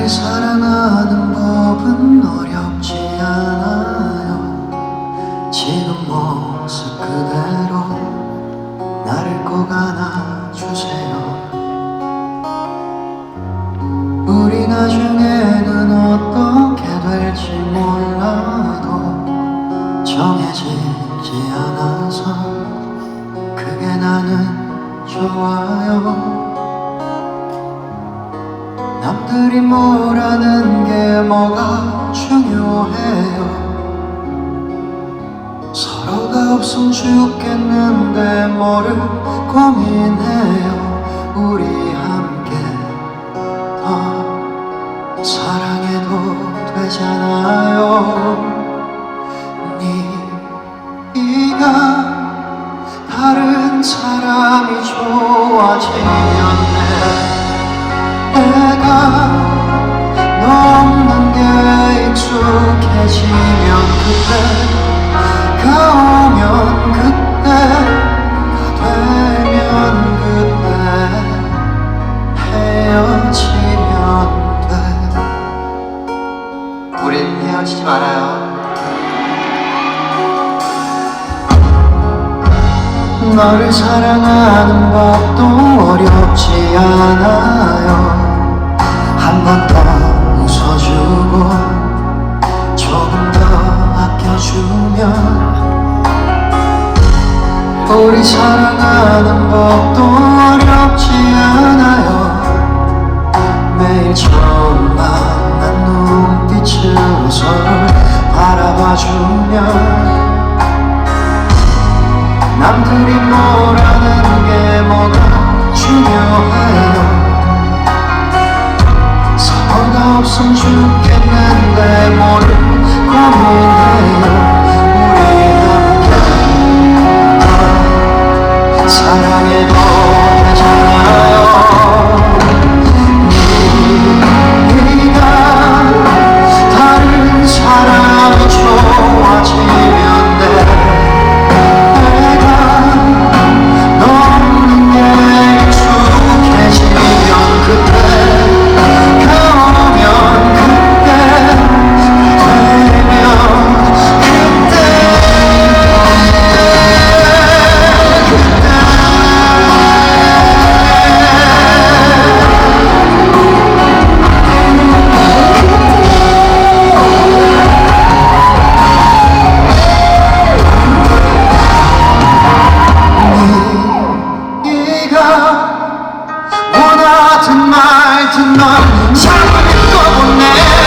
나를 사랑하는 법은 어렵지 않아요. 지금 모습 그대로 나를 꼭 안아주세요. 우리 나중에는 어떻게 될지 몰라도 정해지지 않아서 그게 나는 좋아요 남들이 뭐라는 게 뭐가 중요해요? 서로가 없으면 죽겠는데 뭐를 고민해요? 우리 함께 더 사랑해도 되잖아요. 네가 익숙해지면 그때 가 오면 그때 가 되면 그때 헤어지면 돼. 우린 헤어지지 말아요. 너를 사랑하는 법도 어렵지 않아요. 한 번 더 웃어주 사랑하는 법도 어렵지 않아요. 매일 처음 만난 눈빛으로 서로 바라봐주면 남들이 뭐라 사랑해 하지 말지 넌 사랑했고 내